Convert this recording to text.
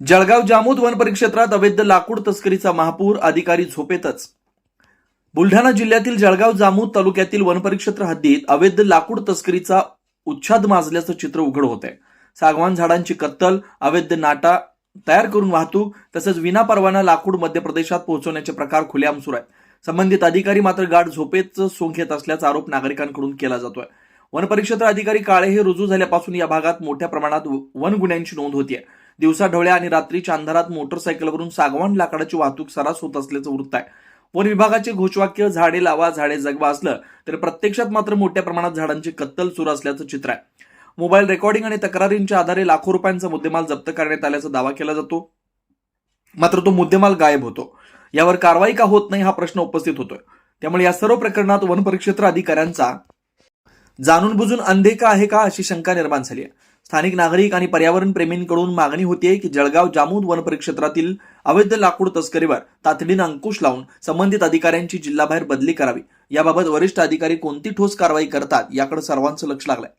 Jalgaon Jamod one परिक्षेत्रात अवैध लाकूड तस्करीचा महापूर अधिकारी झोपेतच. बुलढाणा जिल्ह्यातील जळगाव जामोद तालुक्यातील वन परिक्षेत्र हद्दीत अवैध लाकूड तस्करीचा उच्छाद माजल्याचं चित्र उघड होत आहे सागवान झाडांची कत्तल अवैध नाटा तयार करून वाहतूक तसंच विनापरवाना लाकूड मध्य प्रदेशात पोहोचवण्याचे प्रकार खुलेआम सुरू आहेत. संबंधित अधिकारी मात्र गाठ झोपेचं सोंग घेत असल्याचा आरोप नागरिकांकडून केला जातोय. वन परिक्षेत्र अधिकारी काळे हे रुजू झाल्यापासून या भागात मोठ्या प्रमाणात वन गुन्ह्यांची नोंद होतीये. दिवसा ढवळ्या आणि रात्रीच्या अंधारात मोटरसायकलवरून सागवान लाकडाची वाहतूक सरास होत असल्याचं वृत्त आहे. वन विभागाचे घोषवाक्य झाडे लावा झाडे जगवा असलं तर प्रत्यक्षात मात्र मोठ्या प्रमाणात झाडांची कत्तल सुरू असल्याचं चित्र आहे. मोबाईल रेकॉर्डिंग आणि तक्रारींच्या आधारे लाखो रुपयांचा मुद्देमाल जप्त करण्यात आल्याचा दावा केला जातो. मात्र तो मुद्देमाल गायब होतो. यावर कारवाई का होत नाही हा प्रश्न उपस्थित होतोय. त्यामुळे या सर्व प्रकरणात वन परिक्षेत्र अधिकाऱ्यांचा जाणून बुजून अंधेका आहे का अशी शंका निर्माण झाली आहे. स्थानिक नागरिक आणि पर्यावरण प्रेमींकडून मागणी होतीये की जळगाव जामोद वनपरिक्षेत्रातील अवैध लाकूड तस्करीवर तातडीनं अंकुश लावून संबंधित अधिकाऱ्यांची जिल्हाबाहेर बदली करावी. याबाबत वरिष्ठ अधिकारी कोणती ठोस कारवाई करतात याकडे सर्वांचं लक्ष लागलंय.